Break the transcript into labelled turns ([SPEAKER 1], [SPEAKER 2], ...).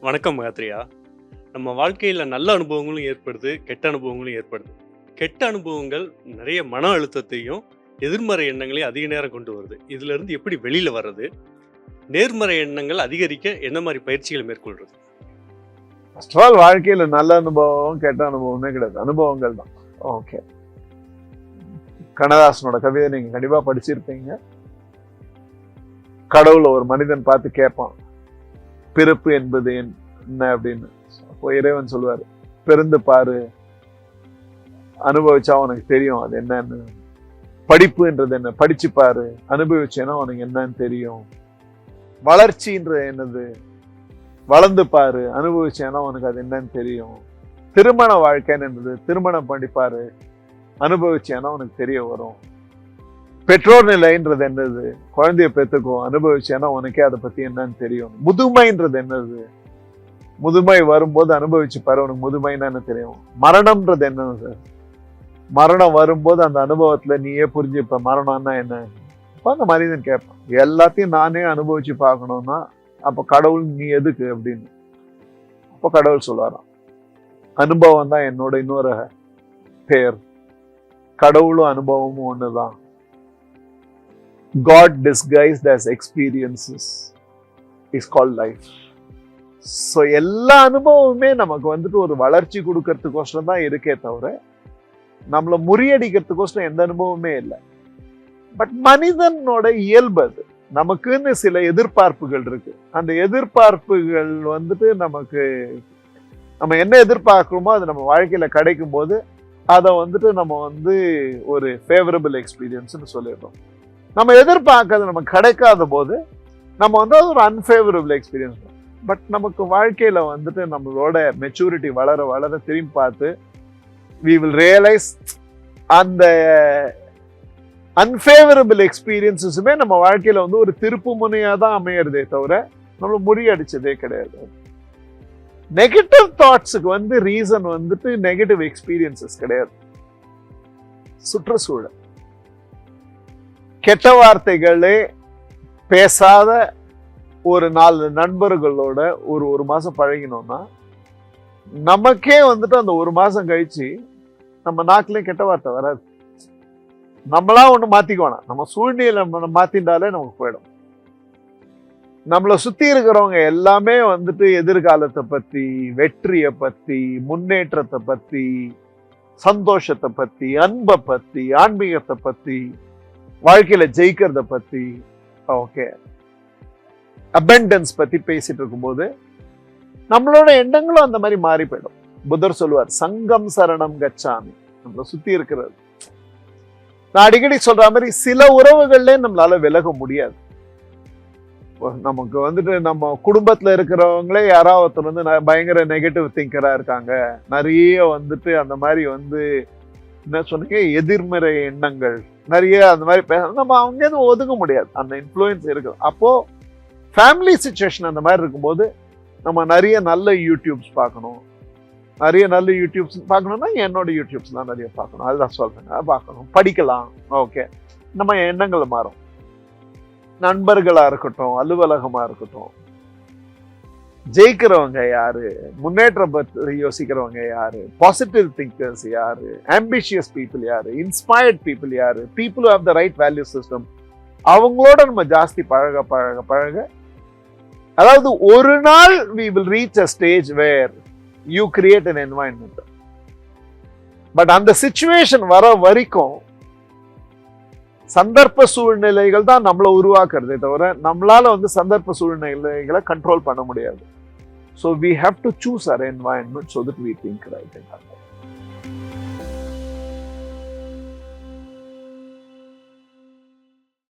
[SPEAKER 1] வணக்கம் மகாத்ரியா. நம்ம வாழ்க்கையில் நல்ல அனுபவங்களும் ஏற்படுது கெட்ட அனுபவங்களும் ஏற்படுது. கெட்ட அனுபவங்கள் நிறைய மன அழுத்தத்தையும் எதிர்மறை எண்ணங்களையும் அதிக நேரம் கொண்டு வருது. இதுல இருந்து எப்படி வெளியில் வர்றது? நேர்மறை எண்ணங்கள் அதிகரிக்க என்ன மாதிரி பயிற்சிகளை மேற்கொள்றது?
[SPEAKER 2] ஃபர்ஸ்ட் ஆஃப் ஆல் வாழ்க்கையில் நல்ல அனுபவம் கெட்ட அனுபவமே கிடையாது. அனுபவங்கள் தான். ஓகே கண்ணதாசனோட கவிதை நீங்கள் கண்டிப்பாக படிச்சிருப்பீங்க. கடவுளை ஒரு மனிதன் பார்த்து கேட்பான். பிறப்பு என்பது என்ன அப்படின்னு? அப்போ இறைவன் சொல்லுவாரு பிறந்து பாரு. அனுபவிச்சா உனக்கு தெரியும் அது என்னன்னு. படிப்புன்றது என்ன? படிச்சு பாரு. அனுபவிச்சேன்னா உனக்கு என்னன்னு தெரியும். வளர்ச்சின்றது என்னது? வளர்ந்து பாரு. அனுபவிச்சேன்னா உனக்கு அது என்னன்னு தெரியும். திருமண வாழ்க்கைன்னு என்னது? திருமணம் பண்ணிப்பாரு அனுபவிச்சேன்னா உனக்கு தெரிய வரும். பெற்றோர் நிலைன்றது என்னது? குழந்தைய பெற்றுக்கும் அனுபவிச்சேன்னா உனக்கே அதை பத்தி என்னன்னு தெரியும். முதுமைன்றது என்னது? முதுமை வரும்போது அனுபவிச்சு பாரு உனக்கு முதுமைன்னு என்ன தெரியும். மரணம்ன்றது என்னது மரணம் வரும்போது அந்த அனுபவத்துல நீயே புரிஞ்சுப்ப மரணம்னா என்ன? அப்ப அந்த மனிதன் கேட்பான் எல்லாத்தையும் நானே அனுபவிச்சு பார்க்கணும்னா அப்ப கடவுள் நீ எதுக்கு அப்படின்னு. அப்ப கடவுள் சொல்லுவாராம் அனுபவம் தான் என்னோட இன்னொரு பேர். கடவுளும் அனுபவமும் ஒண்ணுதான். God disguised as experiences. Is called life. So எல்லா அனுபவமுமே நமக்கு வந்துட்டு ஒரு வளர்ச்சி கொடுக்கறதுக்கோசரம் தான் இருக்கே தவிர நம்மளை முறியடிக்கிறதுக்கோசரம் எந்த அனுபவமே இல்லை. பட் மனிதனோட இயல்பு அது. நமக்குன்னு சில எதிர்பார்ப்புகள் இருக்கு. அந்த எதிர்பார்ப்புகள் வந்துட்டு நமக்கு நம்ம என்ன எதிர்பார்க்குறோமோ அது நம்ம வாழ்க்கையில கிடைக்கும் போது அதை வந்துட்டு நம்ம வந்து ஒரு ஃபேவரபிள் எக்ஸ்பீரியன்ஸ்னு சொல்லிடுறோம். நம்ம எதிர்பார்க்கறது நம்ம கிடைக்காத போது நம்ம வந்து அது ஒரு அன்ஃபேவரபிள் எக்ஸ்பீரியன்ஸ் பட் நமக்கு வாழ்க்கையில் வந்துட்டு நம்மளோட மெச்சூரிட்டி வளர வளர திரும்பி பார்த்து வி வில் ரியலைஸ் அந்த அன்ஃபேவரபிள் எக்ஸ்பீரியன்ஸஸுமே நம்ம வாழ்க்கையில் வந்து ஒரு திருப்பு முனையாக தான் அமையறதே தவிர நம்ம முறியடிச்சதே கிடையாது. நெகட்டிவ் தாட்ஸுக்கு வந்து ரீசன் வந்துட்டு நெகட்டிவ் எக்ஸ்பீரியன்சஸ் கிடையாது. சுற்றுச்சூழல். கெட்ட வார்த்தைகளே பேசாத ஒரு நாலு நண்பர்களோட ஒரு ஒரு மாதம் பழகினோம்னா நமக்கே வந்துட்டு அந்த ஒரு மாதம் கழிச்சு நம்ம நாக்குலயும் கெட்ட வார்த்தை வராது. நம்மளா ஒண்ணு மாற்றிக்க வேணாம். நம்ம சூழ்நிலை நம்ம மாற்றிட்டாலே நமக்கு போயிடும். நம்மளை சுற்றி இருக்கிறவங்க எல்லாமே வந்துட்டு எதிர்காலத்தை பற்றி வெற்றியை பற்றி முன்னேற்றத்தை பற்றி சந்தோஷத்தை பற்றி அன்பை பற்றி ஆன்மீகத்தை பற்றி வாழ்க்கையில ஜெயிக்கிறத பத்தி ஓகே அபண்டன்ஸ் பத்தி பேசிட்டு இருக்கும்போது நம்மளோட எண்ணங்களும் அந்த மாதிரி மாறி போயிடும். புத்தர் சொல்லுவார் சங்கம் சரணம் கச்சாமி. நம்மளை சுத்தி இருக்கிறது. நான் அடிக்கடி சொல்ற மாதிரி சில உறவுகள்ல நம்மளால விலக முடியாது. நமக்கு வந்துட்டு நம்ம குடும்பத்துல இருக்கிறவங்களே யாராவது ஒருத்தர் வந்து ந- பயங்கர நெகட்டிவ் திங்கரா இருக்காங்க. நிறைய வந்துட்டு அந்த மாதிரி வந்து என்ன சொன்னீங்க எதிர்மறை எண்ணங்கள். நிறைய அந்த மாதிரி பேச நம்ம அவங்க ஒதுக்க ஒதுங்க முடியாது. அந்த இன்ஃப்ளூயன்ஸ் இருக்கு அப்போ ஃபேமிலி சுச்சுவேஷன் அந்த மாதிரி இருக்கும்போது நம்ம நிறைய நல்ல யூடியூப்ஸ் பார்க்கணும். நிறைய நல்ல யூடியூப்ஸ் பார்க்கணும்னா என்னோட யூடியூப்ஸ் தான் நிறைய பார்க்கணும். அதுதான் சொல்கிறேன் அதை பார்க்கணும். படிக்கலாம். ஓகே நம்ம எண்ணங்கள் மாறும். நண்பர்களாக இருக்கட்டும் அலுவலகமா இருக்கட்டும் ஜெயிக்கிறவங்க யாரு? முன்னேற்றம் பற்றி யோசிக்கிறவங்க யாரு? பாசிட்டிவ் திங்கர்ஸ் யாரு? ஆம்பிஷியஸ் பீப்புள் யாரு? இன்ஸ்பயர்ட் பீப்புள் யாரு? People have the right value system அவங்களோட நம்ம ஜாஸ்தி பழக பழக பழக. அதாவது ஒரு நாள் we will reach a stage where you create an environment but அந்த சுச்சுவேஷன் வர வரைக்கும் சந்தர்ப்ப சூழ்நிலைகள் தான் நம்மளை உருவாக்குறதே தவிர நம்மளால வந்து சந்தர்ப்ப சூழ்நிலைகளை கண்ட்ரோல் பண்ண முடியாது. So we have to choose our environment so that we think right in our life.